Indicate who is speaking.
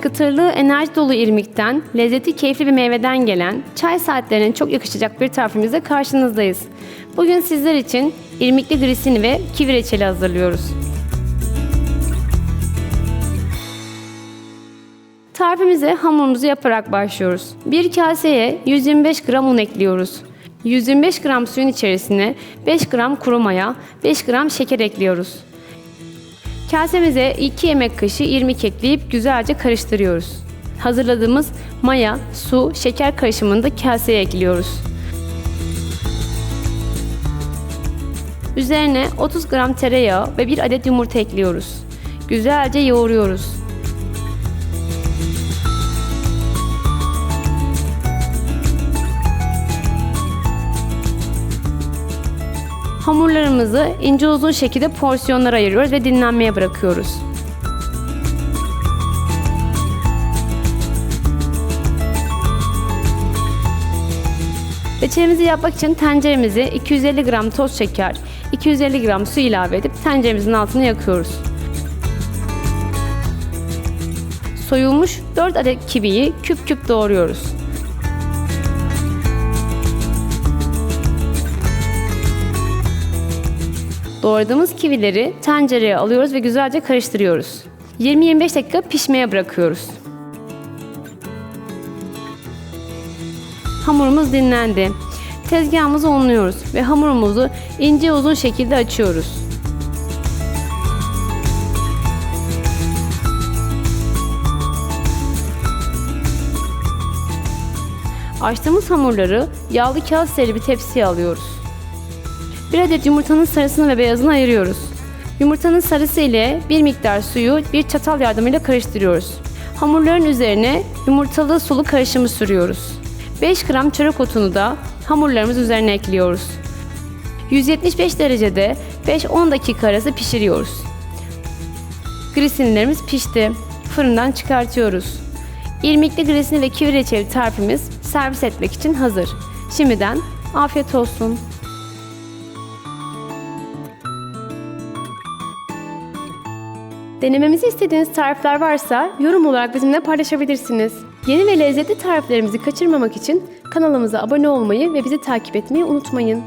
Speaker 1: Kıtırlığı enerji dolu irmikten, lezzeti keyifli bir meyveden gelen, çay saatlerine çok yakışacak bir tarifimizle karşınızdayız. Bugün sizler için irmikli grisini ve kivi reçeli hazırlıyoruz. Tarifimize hamurumuzu yaparak başlıyoruz. Bir kaseye 125 gram un ekliyoruz. 125 gram suyun içerisine 5 gram kuru maya, 5 gram şeker ekliyoruz. Kasemize 2 yemek kaşığı irmik ekleyip güzelce karıştırıyoruz. Hazırladığımız maya, su, şeker karışımını da kaseye ekliyoruz. Üzerine 30 gram tereyağı ve 1 adet yumurta ekliyoruz. Güzelce yoğuruyoruz. Hamurlarımızı ince uzun şekilde porsiyonlara ayırıyoruz ve dinlenmeye bırakıyoruz. Reçelimizi yapmak için tenceremize 250 gram toz şeker, 250 gram su ilave edip tenceremizin altını yakıyoruz. Soyulmuş 4 adet kiviyi küp küp doğruyoruz. Doğradığımız kivileri tencereye alıyoruz ve güzelce karıştırıyoruz. 20-25 dakika pişmeye bırakıyoruz. Hamurumuz dinlendi. Tezgahımızı unluyoruz ve hamurumuzu ince uzun şekilde açıyoruz. Açtığımız hamurları yağlı kağıt seri bir tepsiye alıyoruz. Bir adet yumurtanın sarısını ve beyazını ayırıyoruz. Yumurtanın sarısı ile bir miktar suyu bir çatal yardımıyla karıştırıyoruz. Hamurların üzerine yumurtalı sulu karışımı sürüyoruz. 5 gram çörek otunu da hamurlarımız üzerine ekliyoruz. 175 derecede 5-10 dakika arası pişiriyoruz. Grisinlerimiz pişti. Fırından çıkartıyoruz. İrmikli grisini ve kivi reçeli tarifimiz servis etmek için hazır. Şimdiden afiyet olsun. Denememizi istediğiniz tarifler varsa yorum olarak bizimle paylaşabilirsiniz. Yeni ve lezzetli tariflerimizi kaçırmamak için kanalımıza abone olmayı ve bizi takip etmeyi unutmayın.